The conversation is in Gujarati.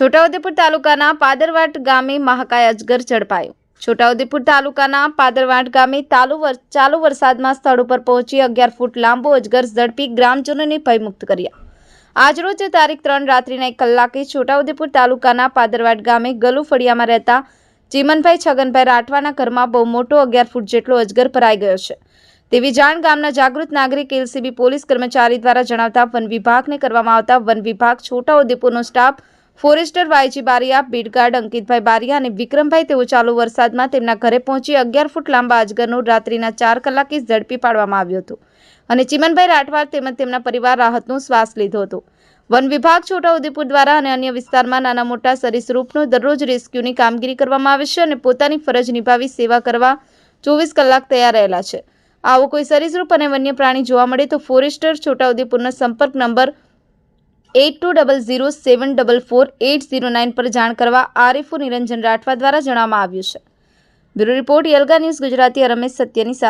છોટાઉદેપુર તાલુકાના પાદરવાટ ગામે મહાકાય અજગર ઝડપાયો. છોટાઉદેપુર તાલુકાના પાદરવાટ ગામે તાલુ ચાલુ વરસાદમાં સ્થળ ઉપર પહોંચી અગિયાર ફૂટ લાંબો અજગર ઝડપી ગ્રામજનોને ભયમુક્ત કર્યા. આજરોજ તારીખ ત્રણ રાત્રિના એક કલાકે છોટાઉદેપુર તાલુકાના પાદરવાટ ગામે ગલુ ફળિયામાં રહેતા ચીમનભાઈ છગનભાઈ રાઠવાના ઘરમાં બહુ મોટો અગિયાર ફૂટ જેટલો અજગર ભરાઈ ગયો છે. તેવી જાણ ગામના જાગૃત નાગરિક એલસીબી પોલીસ કર્મચારી દ્વારા જણાવતા વન વિભાગને કરવામાં આવતા વન વિભાગ છોટાઉદેપુરનો staff forester YG Baria, beat guard Ankitbhai Baria અને વિક્રમભાઈ તેઓ ચાલુ વરસાદમાં તેમના ઘરે પહોંચી અગિયાર ફૂટ લાંબા અજગરનું રાત્રિના ચાર કલાકે ઝડપી પાડવામાં આવ્યો હતો અને ચિમનભાઈ રાઠવાડ તેમજ તેમના પરિવાર રાહતનો શ્વાસ લીધો હતો. વન વિભાગ છોટાઉદેપુર દ્વારા અને અન્ય વિસ્તારમાં નાના મોટા સરીસૃપનો દરરોજ રેસ્ક્યુની કામગીરી કરવામાં આવે છે અને પોતાની ફરજ નિભાવી સેવા કરવા ચોવીસ કલાક તૈયાર રહેલા છે. આવો કોઈ સરિસરૂપ અને વન્ય પ્રાણી જોવા મળે તો ફોરેસ્ટર છોટાઉદેપુરનો સંપર્ક number eight two double zero seven double four eight zero nine પર જાણ કરવા આરએફઓ નિરંજન રાઠવા દ્વારા જણાવવામાં આવ્યું છે. બ્યુરો રિપોર્ટ યલગા ન્યૂઝ ગુજરાતી રમેશ સત્યની સાથે.